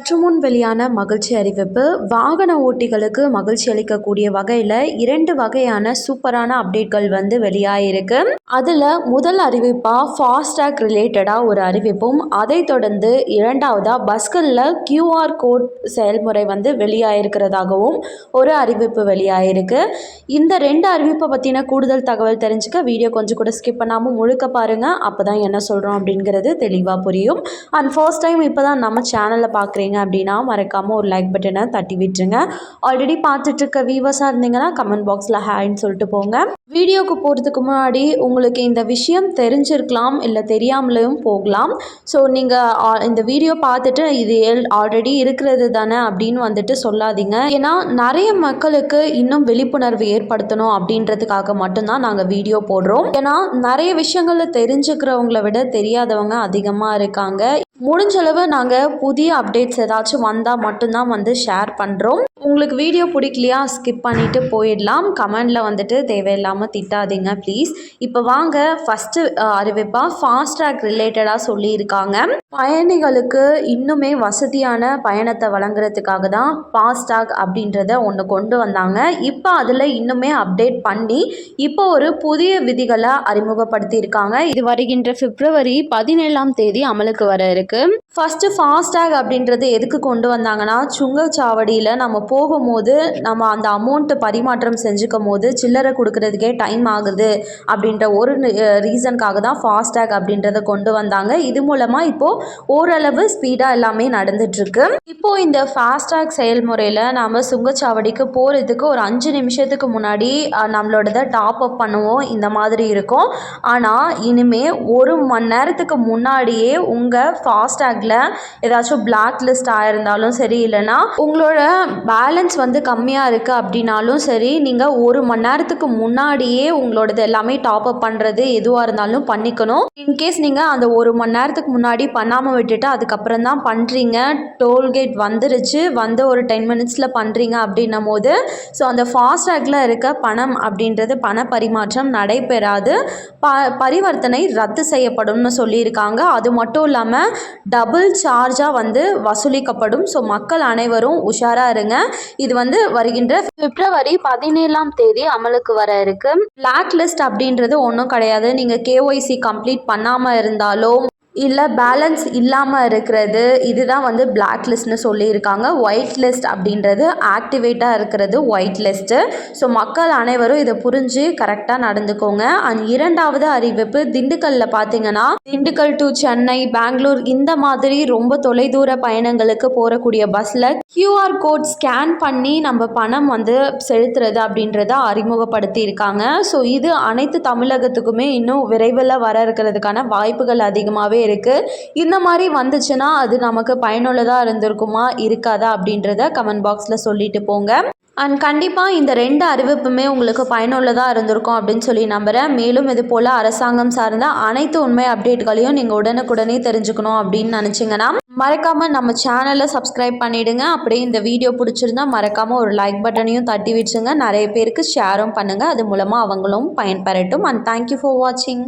சற்று முன் வெளியான மகிழ்ச்சி அறிவிப்பு வாகன ஓட்டிகளுக்கு மகிழ்ச்சி அளிக்கக்கூடிய வகையில் இரண்டு வகையான சூப்பரான அப்டேட்கள் வந்து வெளியாயிருக்கு. அதில் முதல் அறிவிப்பாக ஃபாஸ்டாக் ரிலேட்டடாக ஒரு அறிவிப்பும் அதை தொடர்ந்து இரண்டாவதாக பஸ்களில் கியூஆர் கோட் செயல்முறை வந்து வெளியாயிருக்கிறதாகவும் ஒரு அறிவிப்பு வெளியாகிருக்கு இந்த ரெண்டு அறிவிப்பை பற்றின கூடுதல் தகவல் தெரிஞ்சுக்க வீடியோ கொஞ்சம் கூட ஸ்கிப் பண்ணாமல் முழுக்க பாருங்கள் அப்போ தான் என்ன சொல்கிறோம் அப்படிங்கிறது தெளிவாக புரியும். அண்ட் ஃபர்ஸ்ட் டைம் இப்போ தான் நம்ம சேனலில் பார்க்குறீங்க அப்படின்னா மறக்காமல் ஒரு லைக் பட்டனை தட்டி விட்டுருங்க. ஆல்ரெடி பார்த்துட்ருக்க வியூவர்ஸாக இருந்தீங்கன்னா கமெண்ட் பாக்ஸில் ஹேன்னு சொல்லிட்டு போங்க. வீடியோக்கு போகிறதுக்கு முன்னாடி உங்களுக்கு இந்த விஷயம் தெரிஞ்சிருக்கலாம் இல்லை தெரியாமலேயும் போகலாம். ஸோ நீங்கள் இந்த வீடியோ பார்த்துட்டு இது எல் ஆல்ரெடி இருக்கிறது தானே அப்படின்னு வந்துட்டு சொல்லாதீங்க. ஏன்னா நிறைய மக்களுக்கு இன்னும் விழிப்புணர்வு ஏற்படுத்தணும் அப்படின்றதுக்காக மட்டும்தான் நாங்கள் வீடியோ போடுறோம். ஏன்னா நிறைய விஷயங்களை தெரிஞ்சுக்கிறவங்கள விட தெரியாதவங்க அதிகமாக இருக்காங்க. முடிஞ்சளவு நாங்கள் புதிய அப்டேட்ஸ் ஏதாச்சும் வந்தால் மட்டும்தான் வந்து ஷேர் பண்ணுறோம் உங்களுக்கு வீடியோ பிடிக்கலையா ஸ்கிப் பண்ணிவிட்டு போயிடலாம். கமெண்டில் வந்துட்டு தேவையில்லாமல் திட்டாதீங்க ப்ளீஸ் இப்போ வாங்க ஃபஸ்ட்டு அறிவிப்பாக ஃபாஸ்ட்ராக் ரிலேட்டடாக சொல்லியிருக்காங்க. பயணிகளுக்கு இன்னுமே வசதியான பயணத்தை வழங்குறதுக்காக தான் ஃபாஸ்டாக் அப்படின்றத ஒன்று கொண்டு வந்தாங்க. இப்போ அதில் இன்னுமே அப்டேட் பண்ணி இப்போ ஒரு புதிய விதிகளை அறிமுகப்படுத்தியிருக்காங்க. இது வருகின்ற பிப்ரவரி பதினேழாம் தேதி அமலுக்கு வர இருக்கு. ஃபஸ்ட்டு ஃபாஸ்டாக் அப்படின்றது எதுக்கு கொண்டு வந்தாங்கன்னா சுங்கச்சாவடியில் நம்ம போகும்போது நம்ம அந்த அமௌண்ட்டு பரிமாற்றம் செஞ்சுக்கும் போது சில்லறை கொடுக்குறதுக்கே டைம் ஆகுது அப்படின்ற ஒரு ரீசனுக்காக தான் ஃபாஸ்டாக் அப்படின்றத கொண்டு வந்தாங்க. இது மூலமாக இப்போது ஓரளவு ஸ்பீடாக எல்லாமே நடந்துட்டுருக்கு. இப்போது இந்த ஃபாஸ்டாக் செயல்முறையில் நாம் சுங்கச்சாவடிக்கு போகிறதுக்கு ஒரு அஞ்சு நிமிஷத்துக்கு முன்னாடி நம்மளோடத டாப் அப் பண்ணுவோம். இந்த மாதிரி இருக்கும். ஆனால் இனிமேல் ஒரு மணி நேரத்துக்கு முன்னாடியே உங்கள் ஃபாஸ்டாகில் ஏதாச்சும் பிளாக் லிஸ்ட் ஆயிருந்தாலும் சரி இல்லைனா உங்களோட பேலன்ஸ் வந்து கம்மியாக இருக்குது அப்படின்னாலும் சரி நீங்கள் ஒரு மணி நேரத்துக்கு முன்னாடியே உங்களோடது எல்லாமே டாப் அப் பண்ணுறது எதுவாக இருந்தாலும் பண்ணிக்கணும். இன்கேஸ் நீங்கள் அந்த ஒரு மணி நேரத்துக்கு முன்னாடி பண்ணாமல் விட்டுட்டு அதுக்கப்புறம் தான் பண்ணுறீங்க டோல்கேட் வந்துருச்சு. வந்து ஒரு டென் மினிட்ஸில் பண்ணுறீங்க அப்படின்னும் போது ஸோ அந்த ஃபாஸ்டேக்கில் இருக்க பணம் அப்படின்றது பண பரிமாற்றம் நடைபெறாது. ப பரிவர்த்தனை ரத்து செய்யப்படும்னு சொல்லியிருக்காங்க. அது மட்டும் இல்லாமல் டபுள் சார்ஜாக வந்து வசூலிக்கப்படும். ஸோ மக்கள் அனைவரும் உஷாராக இருங்க. இது வந்து வருகின்ற பிப்ரவரி பதினேழாம் தேதி அமலுக்கு வர இருக்கு. பிளாக் லிஸ்ட் அப்படின்றது ஒன்றும் கிடையாது. நீங்கள் கேஒய்சி கம்ப்ளீட் பண்ணாமல் இருந்தாலும் இல்லை பேலன்ஸ் இல்லாமல் இருக்கிறது இதுதான் வந்து பிளாக் லிஸ்ட்னு சொல்லியிருக்காங்க. ஒயிட் லிஸ்ட் அப்படின்றது ஆக்டிவேட்டாக இருக்கிறது ஒயிட் லிஸ்ட்டு ஸோ மக்கள் அனைவரும் இதை புரிஞ்சு கரெக்டாக நடந்துக்கோங்க. அண்ட் இரண்டாவது அறிவிப்பு திண்டுக்கல்லில் பார்த்தீங்கன்னா திண்டுக்கல் டு சென்னை பெங்களூர் இந்த மாதிரி ரொம்ப தொலைதூர பயணங்களுக்கு போகக்கூடிய பஸ்ஸில் கியூஆர் கோட் ஸ்கேன் பண்ணி நம்ம பணம் வந்து செலுத்துறது அப்படின்றத அறிமுகப்படுத்தி இருக்காங்க ஸோ இது அனைத்து தமிழகத்துக்குமே இன்னும் விரைவில் வர இருக்கிறதுக்கான வாய்ப்புகள் அதிகமாகவே இருக்குது இந்த மாதிரி வந்துச்சுன்னா அது நமக்கு பயனுள்ளதாக இருந்திருக்குமா இருக்காதா அப்படின்றத கமெண்ட் பாக்ஸில் சொல்லிட்டு போங்க. அண்ட் கண்டிப்பாக இந்த ரெண்டு அறிவிப்புமே உங்களுக்கு பயனுள்ளதாக இருந்திருக்கும் அப்படின்னு சொல்லி நம்புகிறேன் மேலும் இது போல் அரசாங்கம் சார்ந்த அனைத்து உண்மை அப்டேட்களையும் நீங்கள் உடனுக்குடனே தெரிஞ்சுக்கணும் அப்படின்னு நினச்சிங்கன்னா மறக்காமல் நம்ம சேனலை சப்ஸ்கிரைப் பண்ணிவிடுங்க அப்படியே இந்த வீடியோ பிடிச்சிருந்தா மறக்காமல் ஒரு லைக் பட்டனையும் தட்டி விட்டுருங்க. நிறைய பேருக்கு ஷேரும் பண்ணுங்கள் அது மூலமாக அவங்களும் பயன்பெறட்டும். அண்ட் தேங்க்யூ ஃபார் வாட்சிங்